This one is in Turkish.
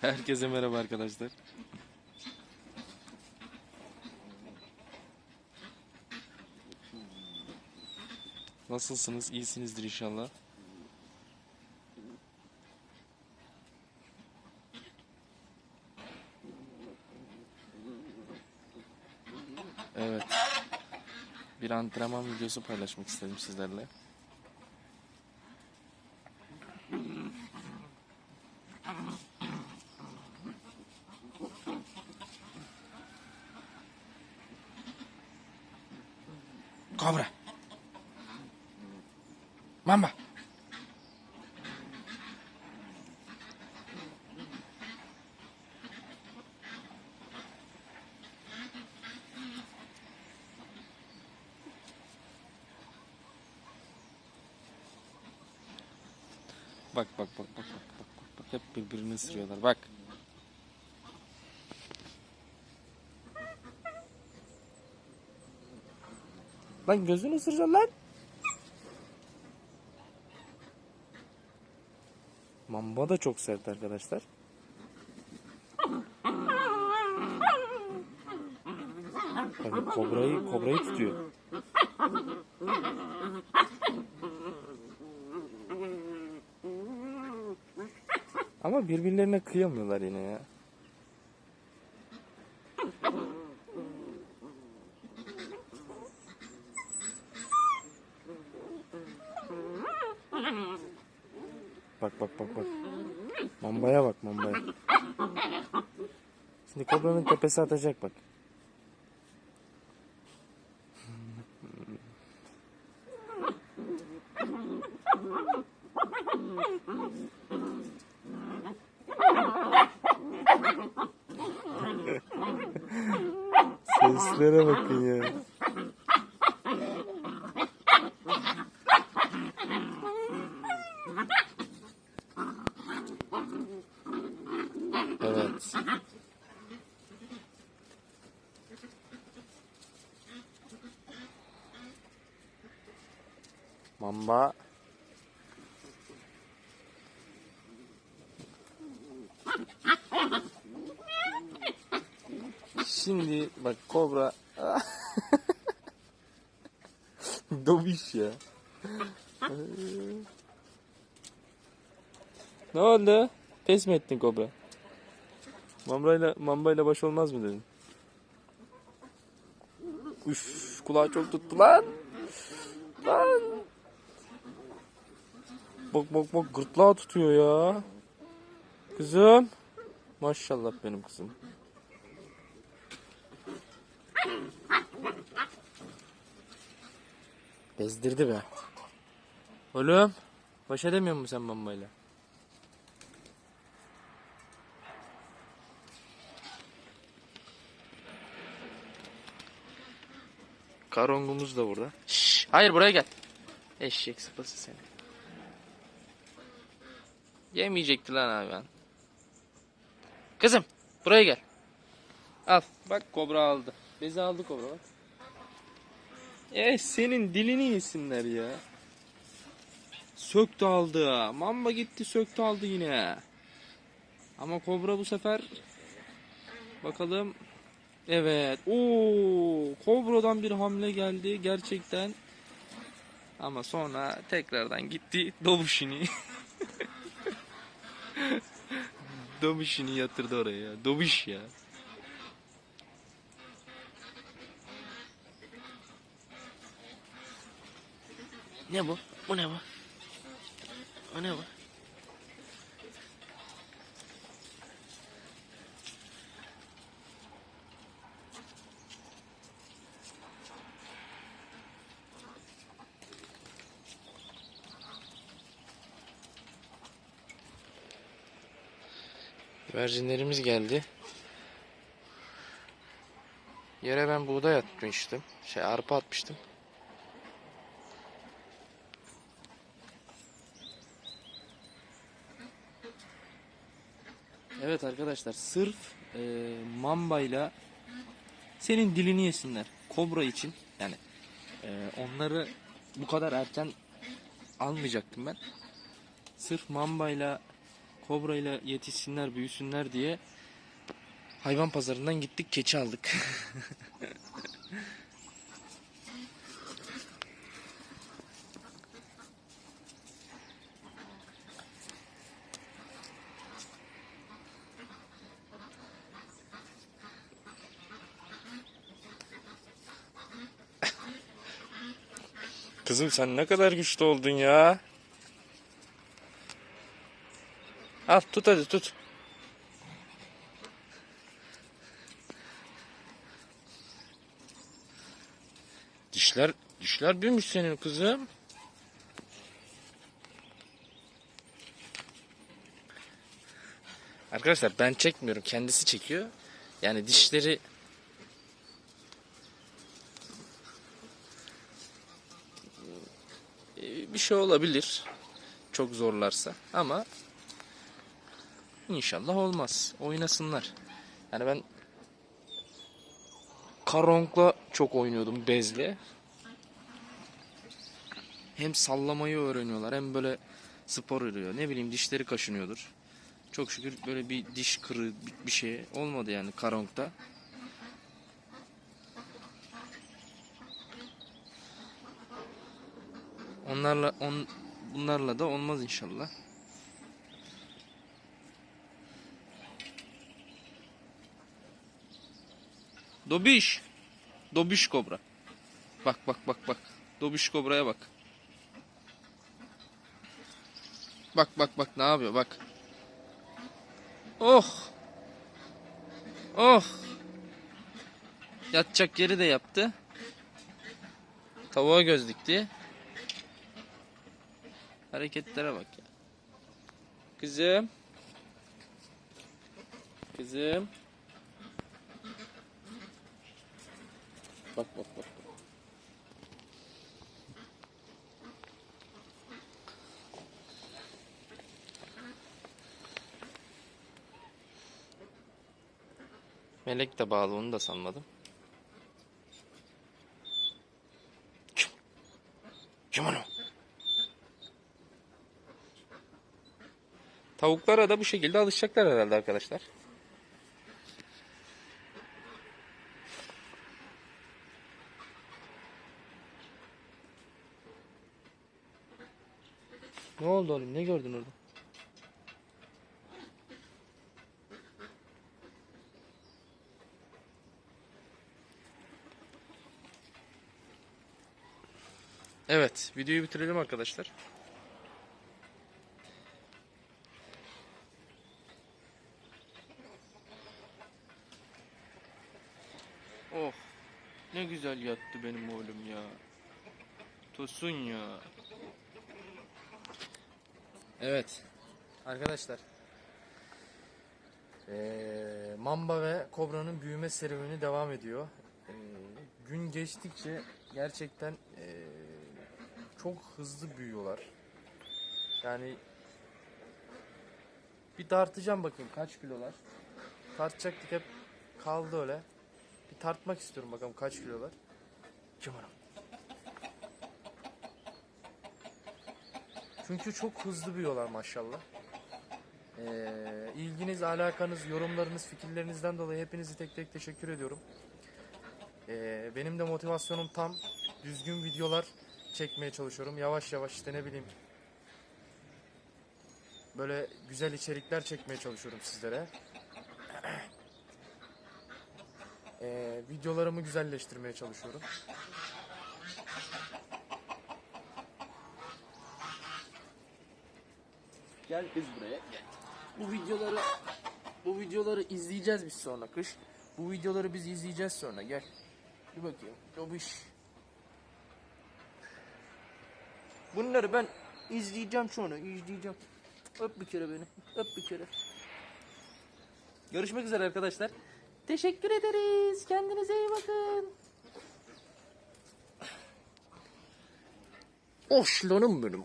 Herkese merhaba arkadaşlar. Nasılsınız? İyisinizdir inşallah. Evet. Bir antrenman videosu paylaşmak istedim sizlerle. Kobra. Mamba. Bak bak bak bak bak bak bak hep birbirini ısırıyorlar bak. Lan gözünü ısıracaksın lan. Mamba da çok sert arkadaşlar. Tabii kobrayı kobrayı tutuyor. Ama birbirlerine kıyamıyorlar yine ya. Bak bak. Mambaya bak mambaya. Şimdi kobranın tepesi atacak bak. Seslere bakın ya. Mamba. Şimdi bak kobra. Dobiş ya. ne oldu? Pes mi ettin kobra? Mambayla, mambayla baş olmaz mı dedin? Üf, kulağı çok tuttu lan. Lan. Bak bak bak gırtlağı tutuyor ya. Kızım. Maşallah benim kızım. Bezdirdi be. Oğlum. Baş edemiyor musun sen mambayla? Karongumuz da burada. Şşş, hayır buraya gel. Eşek sıpası seni. Yemeyecekti lan abi ben. Kızım buraya gel. Al bak kobra aldı. Bezi aldı kobra bak. Eh senin dilini yesinler ya. Söktü aldı. Mamba gitti söktü aldı yine. Ama kobra bu sefer bakalım Evet. Oo, Kobra'dan bir hamle geldi gerçekten. Ama sonra tekrardan gitti Dobuşini. Dobuşini yatırdı oraya ya. Dobuş ya. Ne bu? Bu ne bu? O ne bu? Güvercinlerimiz geldi. Yere ben buğday atmıştım. Şey arpa atmıştım. Evet arkadaşlar sırf e, mambayla senin dilini yesinler. Kobra için yani e, onları bu kadar erken almayacaktım ben. sırf mambayla kobrayla yetişsinler büyüsünler diye hayvan pazarından gittik keçi aldık. Kızım sen ne kadar güçlü oldun ya. Al tut hadi tut. Dişler dişler büyümüş senin kızım. Arkadaşlar ben çekmiyorum kendisi çekiyor. Yani dişleri Ee, bir şey olabilir. Çok zorlarsa ama inşallah olmaz. Oynasınlar. Yani ben Karonk'la çok oynuyordum bezle. Hem sallamayı öğreniyorlar hem böyle spor örüyor. Ne bileyim dişleri kaşınıyordur. Çok şükür böyle bir diş bir- bir şey olmadı yani Karonk'ta. Onlarla on bunlarla da olmaz inşallah. Dobiş. Dobiş kobra. Bak bak bak bak. Dobiş kobraya bak. Bak bak bak ne yapıyor bak. Oh. Oh. Yatacak yeri de yaptı. Tavuğa göz dikti. Hareketlere bak ya. Kızım. Kızım. Bak bak bak. Melek de bağlı onu da sanmadım. Kim? Kim onu? Tavuklara da bu şekilde alışacaklar herhalde arkadaşlar. Ne oldu oğlum? Ne gördün orada? Evet, videoyu bitirelim arkadaşlar. Oh. Ne güzel yattı benim oğlum ya. Tosun ya. Evet. Arkadaşlar. Ee, Mamba ve Kobra'nın büyüme serüveni devam ediyor. Ee, gün geçtikçe gerçekten ee, çok hızlı büyüyorlar. Yani bir tartacağım bakayım kaç kilolar. Tartacaktık hep kaldı öyle. Bir tartmak istiyorum bakalım kaç kilolar. Kim? Çünkü çok hızlı büyüyorlar maşallah. Ee, ilginiz, alakanız, yorumlarınız, fikirlerinizden dolayı hepinizi tek tek teşekkür ediyorum. Ee, benim de motivasyonum tam. Düzgün videolar çekmeye çalışıyorum. Yavaş yavaş işte ne bileyim. Böyle güzel içerikler çekmeye çalışıyorum sizlere. Ee, videolarımı güzelleştirmeye çalışıyorum. Gel biz buraya gel. Bu videoları bu videoları izleyeceğiz biz sonra kış. Bu videoları biz izleyeceğiz sonra gel. Bir bakayım. Dobiş. Bunları ben izleyeceğim sonra izleyeceğim. Öp bir kere beni. Öp bir kere. Görüşmek üzere arkadaşlar. Teşekkür ederiz. Kendinize iyi bakın. Oşlanım benim.